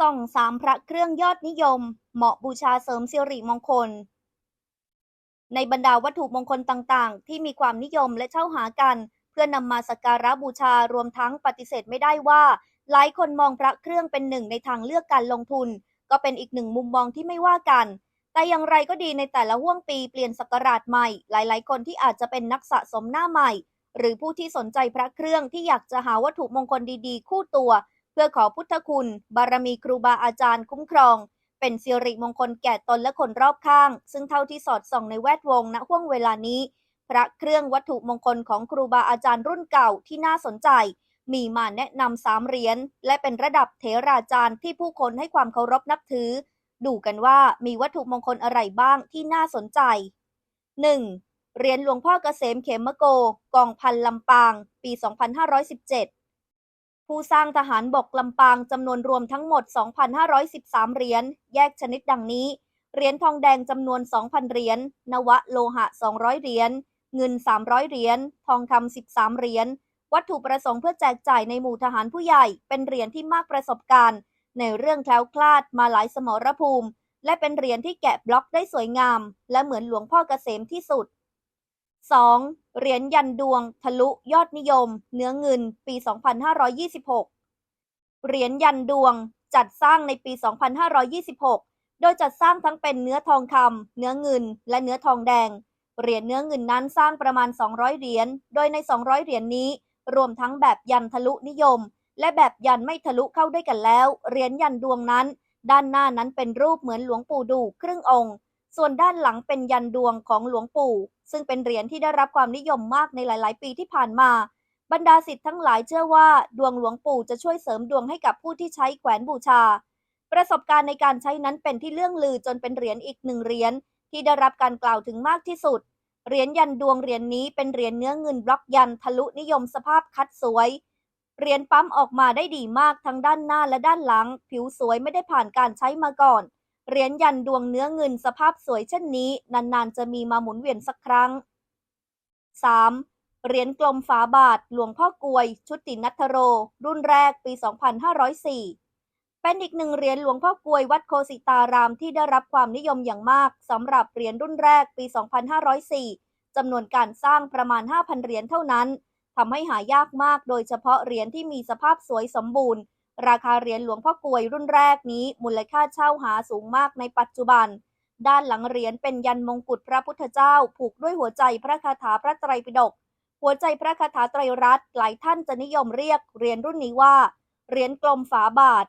ส่องสามพระเครื่องยอดนิยม เหมาะบูชาเสริมสิริมงคล ในบรรดาวัตถุมงคลต่างๆ ที่มีความนิยมและเช่าหากัน เพื่อนำมาสักการะบูชารวมทั้งปฏิเสธไม่ได้ว่า หลายคนมองพระเครื่องเป็นหนึ่งในทางเลือกการลงทุน ก็เป็นอีกหนึ่งมุมมองที่ไม่ว่ากัน แต่อย่างไรก็ดีในแต่ละห่วงปีเปลี่ยนศักราชใหม่ หลายๆ คนที่อาจจะเป็นนักสะสมหน้าใหม่ หรือผู้ที่สนใจพระเครื่องที่อยากจะหาวัตถุมงคลดีๆ คู่ตัว เพื่อขอพุทธคุณ บารมีครูบาอาจารย์คุ้มครอง เป็นสิริมงคลแก่ตนและคนรอบข้าง ซึ่งเท่าที่สอดส่องในแวดวงณห่วงเวลานี้ พระเครื่องวัตถุมงคลของครูบาอาจารย์รุ่นเก่าที่น่าสนใจ มีมาแนะนำสามเหรียญและเป็นระดับเถราจารย์ที่ผู้คนให้ความเคารพนับถือ ดูกันว่ามีวัตถุมงคลอะไรบ้างที่น่าสนใจ 1. เหรียญหลวงพ่อเกษมเขมโก กองพันลำปาง ปี 2517 ผู้สร้างทหารบกลำปางจำนวนรวมทั้งหมด 2,513 เหรียญ แยกชนิดดังนี้ เหรียญทองแดงจำนวน 2,000 เหรียญ นวะโลหะ 200 เหรียญ เงิน 300 เหรียญ ทองคำ 13 เหรียญ วัตถุประสงค์เพื่อแจกจ่ายในหมู่ทหารผู้ใหญ่ เป็นเหรียญที่มากประสบการณ์ ในเรื่องแคล้วคลาดมาหลายสมรภูมิ และเป็นเหรียญที่แกะบล็อกได้สวยงาม และเหมือนหลวงพ่อเกษมที่สุด 2. เหรียญยันดวง ทะลุยอดนิยม เนื้อเงิน ปี 2526 เหรียญยันดวง จัดสร้างในปี 2526 โดยจัดสร้างทั้งเป็นเนื้อทองคำเนื้อเงิน และเนื้อทองแดง เหรียญเนื้อเงินนั้นสร้างประมาณ 200 เหรียญ โดยใน 200 เหรียญนี้ รวมทั้งแบบยันทะลุนิยม และแบบยันไม่ทะลุเข้าด้วยกันแล้ว เหรียญยันดวงนั้น ด้านหน้านั้นเป็นรูปเหมือนหลวงปู่ดูครึ่งองค์ ส่วนด้านหลังเป็นยันดวงของหลวงปู่ ซึ่งเป็นเหรียญที่ได้รับความนิยมมากในหลาย ๆ ปีที่ผ่านมา บรรดาสิทธิ์ทั้งหลายเชื่อว่า ดวงหลวงปู่จะช่วยเสริมดวงให้กับผู้ที่ใช้แขวนบูชา ประสบการณ์ในการใช้นั้นเป็นที่เลื่องลือจนเป็นเหรียญอีกหนึ่งเหรียญที่ได้รับการกล่าวถึงมากที่สุด เหรียญยันดวงเหรียญนี้เป็นเหรียญเนื้อเงินบล็อกยันทะลุนิยมสภาพคัดสวยเหรียญปั๊มออกมาได้ดีมากทั้งด้านหน้าและด้านหลัง ผิวสวยไม่ได้ผ่านการใช้มาก่อน เหรียญยันดวงเนื้อเงินสภาพสวยเช่นนี้ นานๆ จะมีมาหมุนเวียนสักครั้ง 3. เหรียญกลมฝาบาท หลวงพ่อกลวย ชุตินัทโร รุ่นแรกปี 2504 เป็นอีกหนึ่งเหรียญหลวงพ่อกลวยวัดโคสิตารามที่ได้รับความนิยมอย่างมากสำหรับเหรียญรุ่นแรกปี 2504จำนวนการสร้างประมาณ 5,000 เหรียญเท่านั้นทำให้หายากมากโดยเฉพาะเหรียญที่มีสภาพสวยสมบูรณ์ ราคาเหรียญหลวงพ่อกวยรุ่นแรกนี้มูลค่าเช่าหาสูงมากในปัจจุบัน ด้านหลังเหรียญเป็นยันมงกุฎพระพุทธเจ้า ผูกด้วยหัวใจพระคาถาพระไตรปิฎกหัวใจพระคาถาไตรรัตน์หลายท่านจะนิยมเรียกเหรียญรุ่นนี้ว่าเหรียญกลมฝาบาท